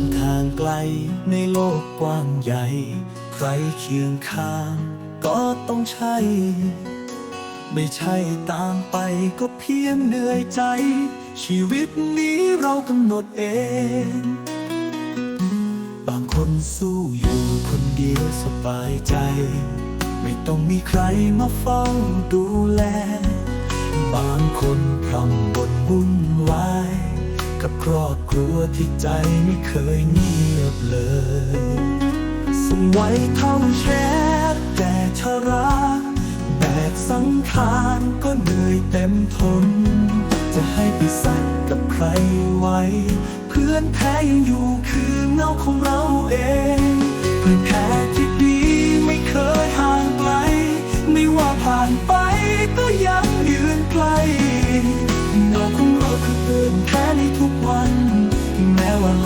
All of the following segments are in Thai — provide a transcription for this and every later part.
นทางไกลในโลกกว้างใหญ่ ใครเคียงข้าง ก็ต้องใช่ ไม่ใช่ตามไปก็เพียงเหนื่อยใจ ชีวิตนี้เรากำหนดเอง บางคนสู้อยู่คนเดียวสบายใจ ไม่ต้องมีใครมาเฝ้าดูแล บางคนพร่ำบนวุ่นวาย กับครอบครัวที่ใจไม่เคยเงียบเลยสมไว้เท่าแชร์แต่ชราแบกสังขารก็เหนื่อยเต็มทน จะให้ไปสักกับใครไว้ เพื่อนแท้ยังอยู่คือเงาของเราเองเพื่อนแท้ที่ดีไม่เคยห่างไกลไม่ว่าผ่านไปก็ยัง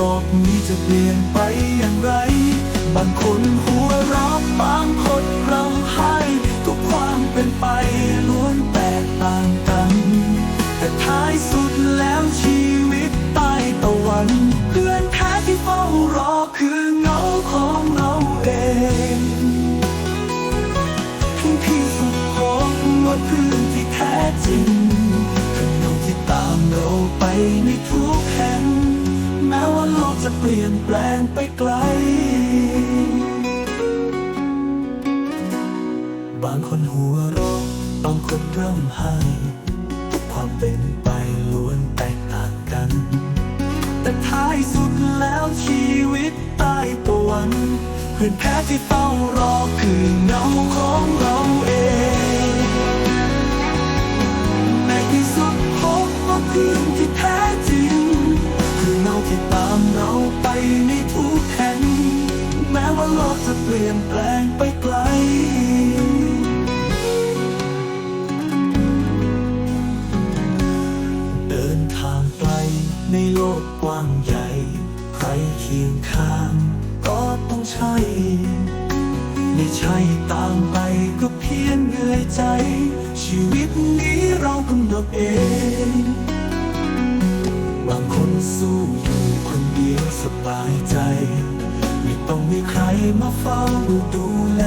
ลกนี้จะเปลี่ยนไปอย่างไร บางคนหัวเราะบางคนเราให้ทุกความเป็นไปล้วนแตกต่างกัน แต่ท้ายสุดแล้วชีวิตใต้ตะวันเพื่อนแท้ที่เฝ้ารอคือเงาของเราเองที่สุดของว่าเพื่อนที่แท้จริงคือเงาที่ตามเราไปในทุก ลี่ยนแปลงไปไกล บางคนหัวเราะบางคนเริ่มไห้ทุกความเป็นไปล้วนแตกต่างกัน แต่ท้ายสุดแล้วชีวิตใต้ตะวันเพื่อนแท้ที่เฝ้ารอคือเงาของเราเองในที่สุดพบว่าเพื่อน เราไปในทุกแห่งแม้ว่าโลกจะเปลี่ยนแปลงไปไกลเดินทางไกลในโลกกว้างใหญ่ ใครเคียงข้างก็ต้องใช่ไม่ใช่ตามไปก็เพียงเหนื่อยใจ ชีวิตนี้เรากำหนดเอง บางคนสู้อยู่คนเดียวสบายใจ ไม่ต้องมีใครมาเฝ้าดูแล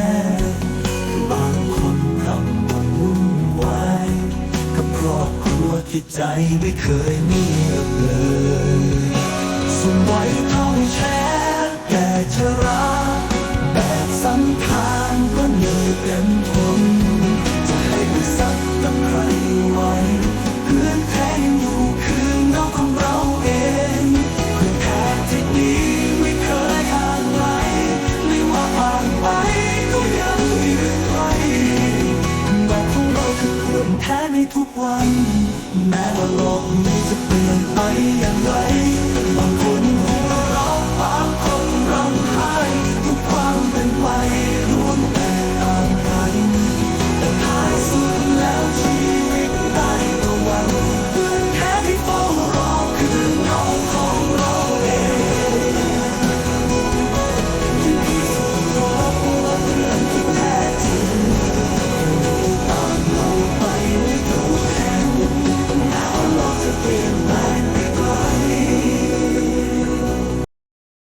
บางคนรำบนวุ่นวายกับครอบครัวที่ใจไม่เคยเงียบเลยสมไว้ ทุกวัน แม้ว่าโลกไม่จะเปลี่ยนไปอย่างไร